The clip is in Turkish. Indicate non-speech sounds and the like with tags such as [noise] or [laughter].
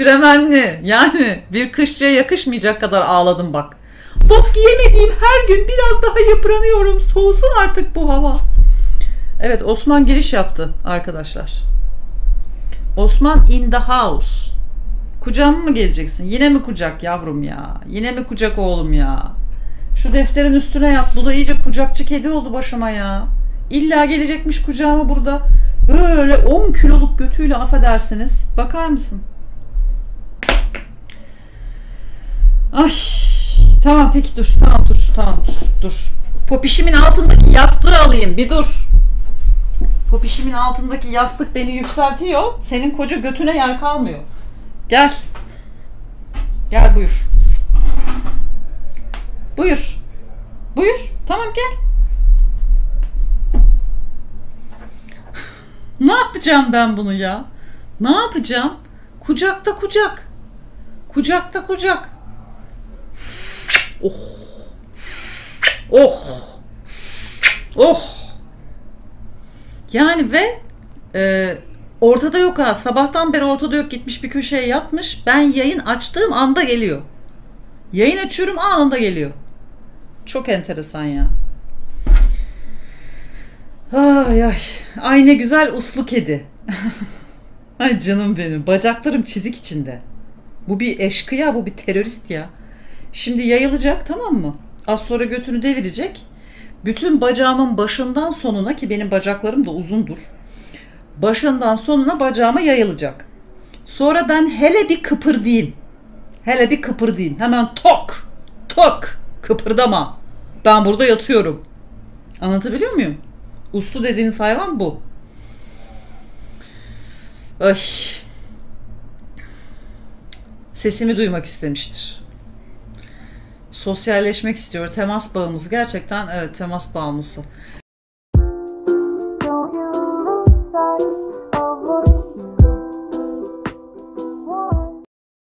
Fremenli. Yani bir kışçıya yakışmayacak kadar ağladım bak. Bot giyemediğim her gün biraz daha yıpranıyorum. Soğusun artık bu hava. Evet Osman giriş yaptı arkadaşlar. Osman in the house. Kucağıma mı geleceksin? Yine mi kucak yavrum ya? Yine mi kucak oğlum ya? Şu defterin üstüne yat. Bu da iyice kucakçı kedi oldu başıma ya. İlla gelecekmiş kucağıma burada. Böyle 10 kiloluk götüyle affedersiniz. Bakar mısın? Ay tamam peki dur. Tamam dur. Tamam dur. Dur. Popişimin altındaki yastığı alayım. Bir dur. Popişimin altındaki yastık beni yükseltiyor. Senin koca götüne yer kalmıyor. Gel. Gel buyur. Buyur. Buyur. Tamam gel. [laughs] ne yapacağım ben bunu ya? Ne yapacağım? Kucakta kucak. Kucakta kucak. Oh. Oh. Oh. Yani ve e, ortada yok ha. Sabahtan beri ortada yok. Gitmiş bir köşeye yatmış. Ben yayın açtığım anda geliyor. Yayın açıyorum anında geliyor. Çok enteresan ya. Ay ay. Ay ne güzel uslu kedi. [laughs] ay canım benim. Bacaklarım çizik içinde. Bu bir eşkıya, bu bir terörist ya. Şimdi yayılacak tamam mı? Az sonra götünü devirecek. Bütün bacağımın başından sonuna ki benim bacaklarım da uzundur. Başından sonuna bacağıma yayılacak. Sonra ben hele bir kıpırdayım. Hele bir kıpırdayım. Hemen tok tok kıpırdama. Ben burada yatıyorum. Anlatabiliyor muyum? Uslu dediğiniz hayvan bu. Ay. Sesimi duymak istemiştir sosyalleşmek istiyor. Temas bağımız gerçekten evet temas bağımlısı.